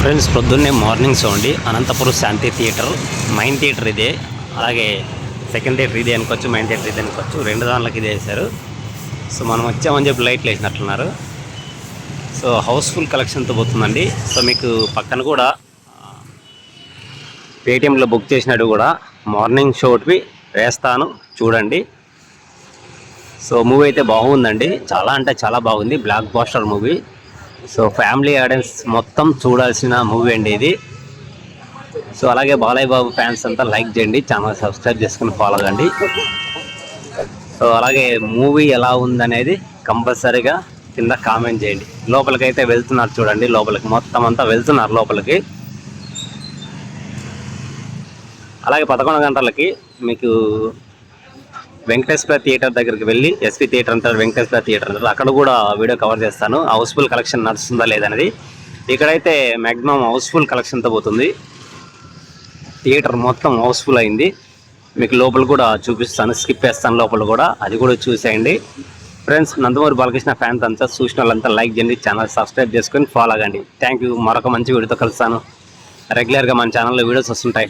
Friends పొద్దున్నే morning show అండి Anantapuram Shanti theatre main theatre ఇదే. అలాగే సెకండ్ థియేటర్ ఇదే అనుకోవచ్చు మైన్ థియేటర్ ఇదే అనుకోవచ్చు. రెండు దానిలోకి ఇదే వేశారు. సో మనం వచ్చామని చెప్పి లైట్లు వేసినట్లున్నారు సో హౌస్ఫుల్ కలెక్షన్తో పోతుందండి. సో మీకు పక్కన కూడా పేటిఎంలో బుక్ చేసినట్టు కూడా మార్నింగ్ షోట్వి వేస్తాను. చూడండి. సో మూవీ అయితే బాగుందండి. చాలా అంటే చాలా బాగుంది. Blockbuster movie. So family audience మొత్తం చూడాల్సిన మూవీ అండి ఇది. సో అలాగే బాలయ్య బాబు ఫ్యాన్స్ అంతా లైక్ చేయండి ఛానల్ సబ్స్క్రైబ్ చేసుకుని ఫాలో కండి. సో అలాగే మూవీ ఎలా ఉందనేది కంపల్సరీగా కింద కామెంట్ చేయండి. లోపలికి అయితే వెళ్తున్నారు చూడండి లోపలికి మొత్తం అంతా వెళ్తున్నారు లోపలికి. అలాగే పదకొండు గంటలకి మీకు వెంకటేశ్వర థియేటర్ దగ్గరికి వెళ్ళి ఎస్పీ థియేటర్ అంటారు వెంకటేశ్వర థియేటర్ అంటారు. అక్కడ కూడా వీడియో కవర్ చేస్తాను. హౌస్ఫుల్ కలెక్షన్ నడుస్తుందా లేదనేది ఇక్కడైతే మ్యాక్సిమం హౌస్ఫుల్ కలెక్షన్తో పోతుంది. థియేటర్ మొత్తం హౌస్ఫుల్ అయింది. మీకు లోపల కూడా చూపిస్తాను స్కిప్ వేస్తాను లోపల కూడా. అది కూడా చూసేయండి. ఫ్రెండ్స్ నందమూరి బాలకృష్ణ ఫ్యాన్స్ అంతా చూసిన వాళ్ళంతా లైక్ చేయండి ఛానల్ సబ్స్క్రైబ్ చేసుకొని ఫాలో అవ్వండి. థ్యాంక్ యూ మరొక మంచి వీడియోతో కలుస్తాను. రెగ్యులర్గా మన ఛానల్లో వీడియోస్ వస్తుంటాయి.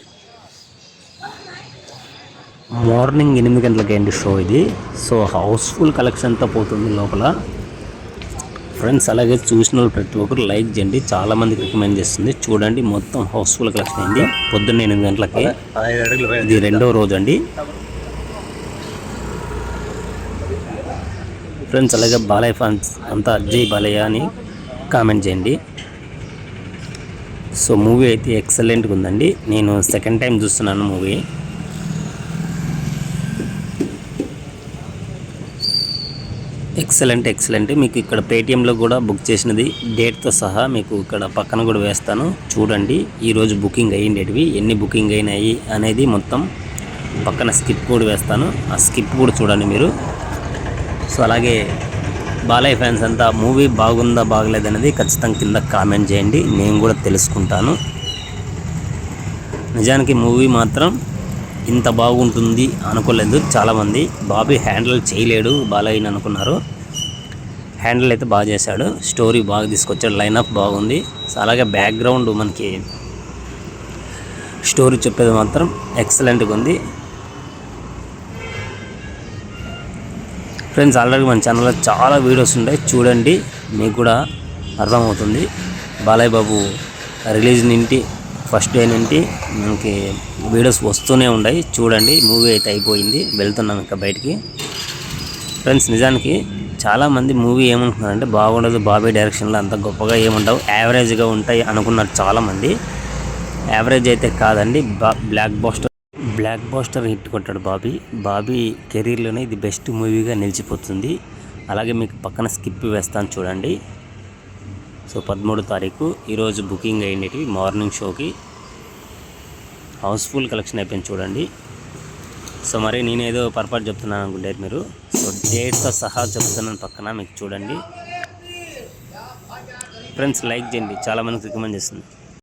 మార్నింగ్ ఎనిమిది గంటలకి అండి షో ఇది. సో హౌస్ఫుల్ కలెక్షన్తో పోతుంది లోపల. ఫ్రెండ్స్ అలాగే చూసిన వాళ్ళు ప్రతి ఒక్కరు లైక్ చేయండి. చాలా మందికి రికమెండ్ చేస్తుంది. చూడండి మొత్తం హౌస్ఫుల్ కలెక్షన్ అయింది పొద్దున్న ఎనిమిది గంటలకి. ఇది రెండో రోజు అండి. ఫ్రెండ్స్ అలాగే బాలయ్య ఫ్యాన్స్ అంతా జై బాలయ్య అని కామెంట్ చేయండి. సో మూవీ అయితే ఎక్సలెంట్గా ఉందండి. నేను సెకండ్ టైం చూస్తున్నాను మూవీ. Excellent excellent. మీకు ఇక్కడ పేటిఎంలో కూడా బుక్ చేసినది. డేట్తో సహా మీకు ఇక్కడ పక్కన కూడా వేస్తాను. చూడండి ఈరోజు బుకింగ్ అయ్యిండేటివి. ఎన్ని బుకింగ్ అయినాయి అనేది మొత్తం పక్కన స్కిప్ కూడా వేస్తాను. ఆ స్కిప్ కూడా చూడండి మీరు. సో అలాగే బాలయ్య ఫ్యాన్స్ అంతా మూవీ బాగుందా బాగలేదనేది ఖచ్చితంగా కింద కామెంట్ చేయండి. నేను కూడా తెలుసుకుంటాను. నిజానికి మూవీ మాత్రం ఇంత బాగుంటుంది అనుకోలేదు. చాలామంది. బాబీ హ్యాండిల్ చేయలేడు బాలయ్యని అనుకున్నారు. హ్యాండిల్ అయితే బాగా చేశాడు. స్టోరీ బాగా తీసుకొచ్చాడు. లైనప్ బాగుంది. సో అలాగే బ్యాక్గ్రౌండ్ మనకి స్టోరీ చెప్పేది మాత్రం ఎక్సలెంట్గా ఉంది. ఫ్రెండ్స్ ఆల్రెడీ మన ఛానల్లో చాలా వీడియోస్ ఉంటాయి చూడండి మీకు కూడా అర్థమవుతుంది. బాలయ్య బాబు రిలీజ్ నుండి ఫస్ట్ డే నుండి మనకి వీడియోస్ వస్తూనే ఉన్నాయి. చూడండి మూవీ అయితే అయిపోయింది. వెళ్తున్నాం ఇంకా బయటికి. ఫ్రెండ్స్ నిజానికి చాలామంది మూవీ ఏమనుకున్నారంటే బాగుండదు బాబీ డైరెక్షన్లో అంత గొప్పగా ఏముండవు యావరేజ్గా ఉంటాయి అనుకున్నారు చాలామంది. యావరేజ్ అయితే కాదండి బా blockbuster blockbuster hit కొట్టాడు బాబీ. బాబీ కెరీర్లోనే ఇది బెస్ట్ మూవీగా నిలిచిపోతుంది. అలాగే మీకు పక్కన స్కిప్ వేస్తాను చూడండి. సో పదమూడు తారీఖు ఈరోజు బుకింగ్ అయ్యేటివి మార్నింగ్ షోకి. హౌస్ఫుల్ కలెక్షన్ అయిపోయింది చూడండి. సో మరి నేనేదో పర్పస్ చెప్తున్నాను అనుకుంటారు మీరు. సో డేట్తో సహా చెప్తున్నాను పక్కన మీకు చూడండి. ఫ్రెండ్స్ లైక్ చేయండి. చాలామందికి రికమెండ్ చేస్తుంది